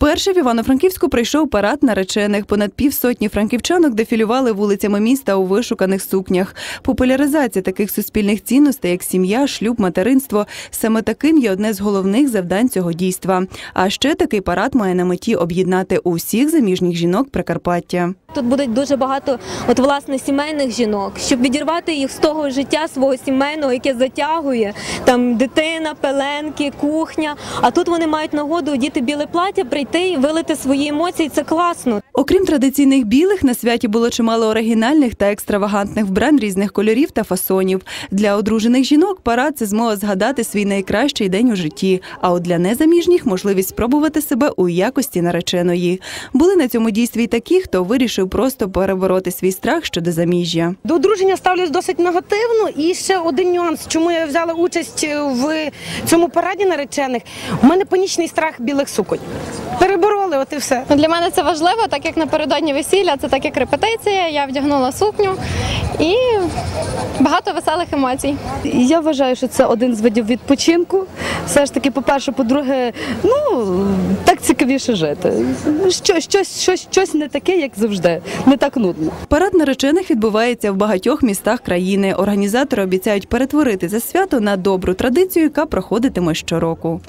Вперше в Івано-Франківську прийшов парад наречених. Понад півсотні франківчанок дефілювали вулицями міста у вишуканих сукнях. Популяризація таких суспільних цінностей, як сім'я, шлюб, материнство, саме таким є одне з головних завдань цього дійства. А ще такий парад має на меті об'єднати усіх заміжніх жінок Прикарпаття. Тут буде дуже багато от власне сімейних жінок, щоб відірвати їх з того життя свого сімейного, яке затягує там дитина, пеленки, кухня. А тут вони мають нагоду одіти біле плаття, прийти і вилити свої емоції. Це класно. Окрім традиційних білих, на святі було чимало оригінальних та екстравагантних вбрань різних кольорів та фасонів. Для одружених жінок парад це змога згадати свій найкращий день у житті. А от для незаміжніх можливість спробувати себе у якості нареченої. Були на цьому дійстві й такі, хто вирішив просто перебороти свій страх щодо заміжжя. До одруження ставлюсь досить негативно. І ще один нюанс, чому я взяла участь в цьому параді наречених. У мене панічний страх білих суконь. Перебороли, от і все. Ну, Для мене це важливо, так як напередодні весілля, це так як репетиція. Я вдягнула сукню і багато веселих емоцій. Я вважаю, що це один з видів відпочинку. Все ж таки, по-перше, по-друге, ну так цікавіше жити. Що, щось, щось, щось не таке, як завжди, не так нудно. Парад наречених відбувається в багатьох містах країни. Організатори обіцяють перетворити це свято на добру традицію, яка проходитиме щороку.